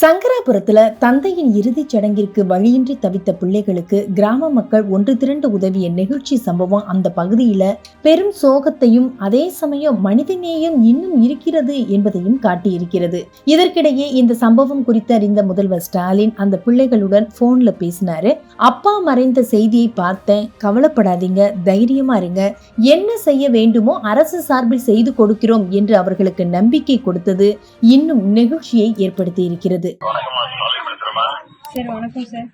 சங்கராபுரத்துல தந்தையின் இறுதிச் சடங்கிற்கு வழியின்றி தவித்த பிள்ளைகளுக்கு கிராம மக்கள் ஒன்று திரண்டு உதவிய நெகிழ்ச்சி சம்பவம் அந்த பகுதியில பெரும் சோகத்தையும் அதே சமயம் மனிதநேயம் இன்னும் இருக்கிறது என்பதையும் காட்டியிருக்கிறது. இதற்கிடையே இந்த சம்பவம் குறித்து அறிந்த முதல்வர் ஸ்டாலின் அந்த பிள்ளைகளுடன் போன்ல பேசினாரு. அப்பா மறைந்த செய்தியை பார்த்தேன். கவலைப்படாதீங்க தைரியமா இருங்க. என்ன செய்ய வேண்டுமோ அரசு சார்பில் செய்து கொடுக்கிறோம் என்று அவர்களுக்கு நம்பிக்கை கொடுத்தது இன்னும் நெகிழ்ச்சியை ஏற்படுத்தி இருக்கிறது சார் வணக்கம் சார்.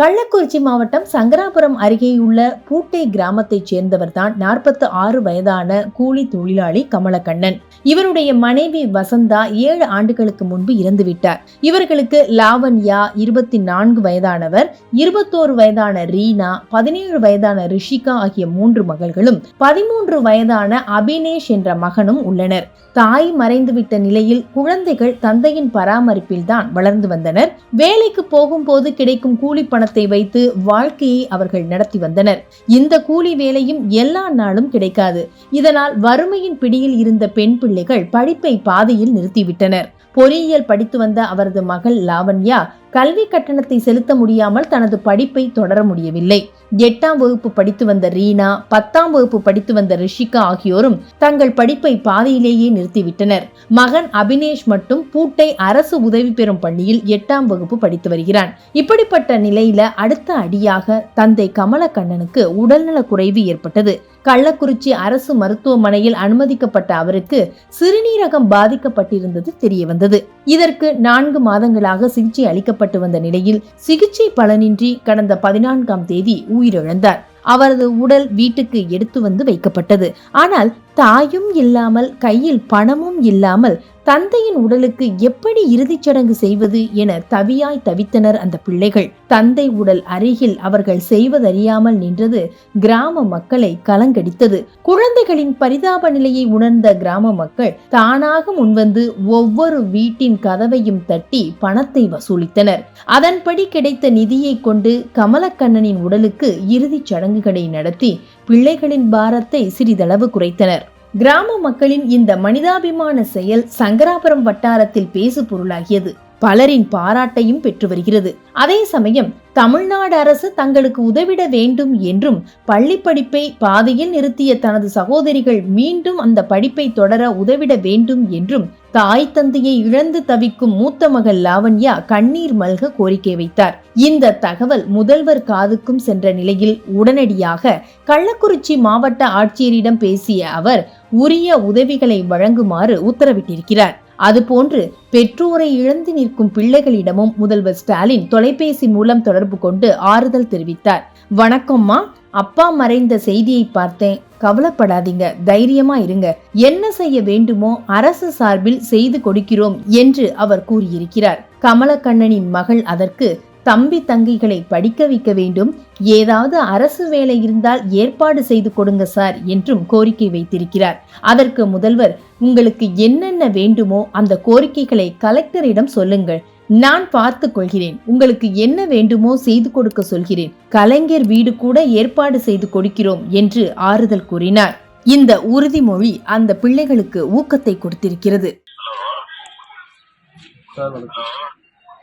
கள்ளக்குறிச்சி மாவட்டம் சங்கராபுரம் அருகேயுள்ள பூட்டை கிராமத்தைச் சேர்ந்தவர்தான் நாற்பத்து ஆறு வயதான கூலி தொழிலாளி கமலக்கண்ணன். இவருடைய மனைவி வசந்தா ஏழு ஆண்டுகளுக்கு முன்பு இறந்துவிட்டார். இவர்களுக்கு லாவண்யா இருபத்தி நான்கு வயதானவர் இருபத்தோரு வயதான ரீனா பதினேழு வயதான ரிஷிகா ஆகிய மூன்று மகள்களும் பதிமூன்று வயதான அபினேஷ் என்ற மகனும் உள்ளனர். தாய் மறைந்துவிட்ட நிலையில் குழந்தைகள் தந்தையின் பராமரிப்பில் தான் வளர்ந்து வந்தனர். வேலைக்கு போகும்போது கிடைக்கும் கூலி பணத்தை வைத்து வாழ்க்கையை அவர்கள் நடத்தி வந்தனர். இந்த கூலி வேலையும் எல்லா நாளும் கிடைக்காது. இதனால் வறுமையின் பிடியில் இருந்த பெண் பிள்ளைகள் படிப்பை பாதையில் நிறுத்திவிட்டனர். பொறியியல் படித்து வந்த அவரது மகள் லாவண்யா கல்வி கட்டணத்தை செலுத்த முடியாமல் தனது படிப்பை தொடர முடியவில்லை. எட்டாம் வகுப்பு படித்து வந்த ரீனா பத்தாம் வகுப்பு படித்து வந்த ரிஷிகா ஆகியோரும் தங்கள் படிப்பை பாதியிலேயே நிறுத்திவிட்டனர். மகன் அபினேஷ் மட்டும் பூட்டை அரசு உதவி பெறும் பள்ளியில் எட்டாம் வகுப்பு படித்து வருகிறான். இப்படிப்பட்ட நிலையில அடுத்த அடியாக தந்தை கமலக்கண்ணனுக்கு உடல்நலக் குறைவு ஏற்பட்டது. கள்ளக்குறிச்சி அரசு மருத்துவமனையில் அனுமதிக்கப்பட்ட அவருக்கு சிறுநீரகம் பாதிக்கப்பட்டிருந்தது தெரியவந்தது. இதற்கு நான்கு மாதங்களாக சிகிச்சை அளிக்கப்பட்டு வந்த நிலையில் சிகிச்சை பலனின்றி கடந்த பதினான்காம் தேதி உயிரிழந்தார். அவரது உடல் வீட்டுக்கு எடுத்து வந்து வைக்கப்பட்டது. ஆனால் தாயும் இல்லாமல் கையில் பணமும் இல்லாமல் தந்தையின் உடலுக்கு எப்படி இறுதிச் சடங்கு செய்வது என தவியாய் தவித்தனர் அந்த பிள்ளைகள். தந்தை உடல் அருகில் அவர்கள் செய்வதறியாமல் நின்றது கிராம மக்களை கலங்கடித்தது. குழந்தைகளின் பரிதாப நிலையை உணர்ந்த கிராம மக்கள் தானாக முன்வந்து ஒவ்வொரு வீட்டின் கதவையும் தட்டி பணத்தை வசூலித்தனர். அதன்படி கிடைத்த நிதியை கொண்டு கமலக்கண்ணனின் உடலுக்கு இறுதிச் சடங்குகளை நடத்தி பிள்ளைகளின் பாரத்தை சிறிதளவு குறைத்தனர். கிராம மக்களின் இந்த மனிதாபிமான செயல் சங்கராபுரம் வட்டாரத்தில் பேசு பொருளாகியது பலரின் பாராட்டையும் பெற்று வருகிறது. அதே சமயம் தமிழ்நாடு அரசு தங்களுக்கு உதவிட வேண்டும் என்றும் பள்ளி படிப்பை பாதையில் நிறுத்திய தனது சகோதரிகள் மீண்டும் அந்த படிப்பை தொடர உதவிட வேண்டும் என்றும் தாய் தந்தையை இழந்து தவிக்கும் மூத்த மகள் லாவண்யா கண்ணீர் மல்க கோரிக்கை வைத்தார். இந்த தகவல் முதல்வர் காதுக்கும் சென்ற நிலையில் உடனடியாக கள்ளக்குறிச்சி மாவட்ட ஆட்சியரிடம் பேசிய அவர் உரிய உதவிகளை வழங்குமாறு உத்தரவிட்டிருக்கிறார். அதுபோன்று பெற்றோரை இழந்து நிற்கும் பிள்ளைகளிடமும் முதல்வர் ஸ்டாலின் தொலைபேசி மூலம் தொடர்பு கொண்டு ஆறுதல் தெரிவித்தார். வணக்கம்மா அப்பா மறைந்த செய்தியை பார்த்தேன். கவலைப்படாதீங்க தைரியமா இருங்க. என்ன செய்ய வேண்டுமோ அரசு சார்பில் செய்து கொடுக்கிறோம் என்று அவர் கூறியிருக்கிறார். கமலக்கண்ணனின் மகள் அதற்கு தம்பி தங்கைகளை படிக்க வைக்க வேண்டும். ஏதாவது அரசு வேலை இருந்தால் ஏற்பாடு செய்து கொடுங்க சார் என்றும் கோரிக்கை வைத்திருக்கிறார். அதற்கு முதல்வர் உங்களுக்கு என்னென்ன வேண்டுமோ அந்த கோரிக்கைகளை கலெக்டரிடம் சொல்லுங்கள். நான் பார்த்து கொள்கிறேன். உங்களுக்கு என்ன வேண்டுமோ செய்து கொடுக்க சொல்கிறேன். கலைஞர் வீடு கூட ஏற்பாடு செய்து கொடுக்கிறோம் என்று ஆறுதல் கூறினார். இந்த உறுதிமொழி அந்த பிள்ளைகளுக்கு ஊக்கத்தை கொடுத்திருக்கிறது.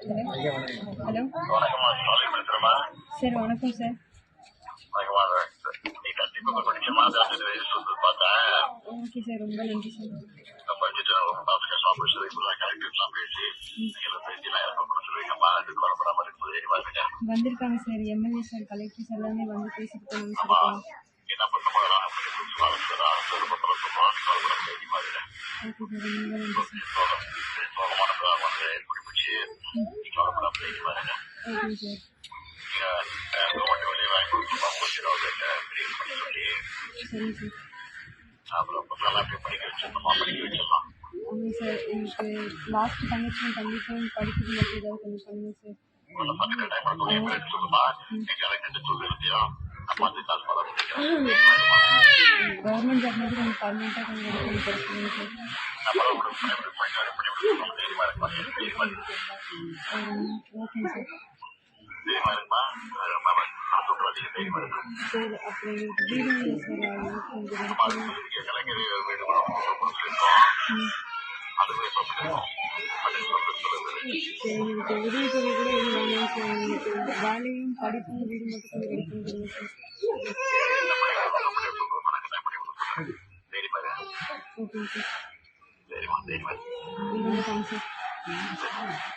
ஹலோ. சார் வணக்கம் சார். ஓகே சார் ரொம்ப நன்றி சார். வந்திருக்காங்க சார் எம்எல்ஏ சார் கலெக்டர்ஸ் எல்லாமே வந்து பேசிட்டு போனாங்க சார் ஓகே சார் ரொம்ப நன்றி சார். ஓகே சார் சரிங்க சார் ஆமாம் சார் எனக்கு லாஸ்ட் தங்கச்சி தம்பிக்கும் படிக்கிறது மட்டும் ஏதாவது கொஞ்சம் பண்ணுங்க சார் கவர்மெண்ட் ஜாப் மாதிரி கொஞ்சம் பர்மனெண்ட்டாக கொஞ்சம் ரெடி பண்ணி கொடுக்கணும் சார் ஓகேங்க சார் சார் அப்புறம் வீடு இல்லை எனக்கு உதவி தொகை கூட எதுவும் வேணாம் சார் எனக்கு வேலையும் படிப்பும் வீடு மட்டும் கொஞ்சம் ரெடி பண்ணி சார் ஓகேங்க சார் தேங்க்ஸ் சார்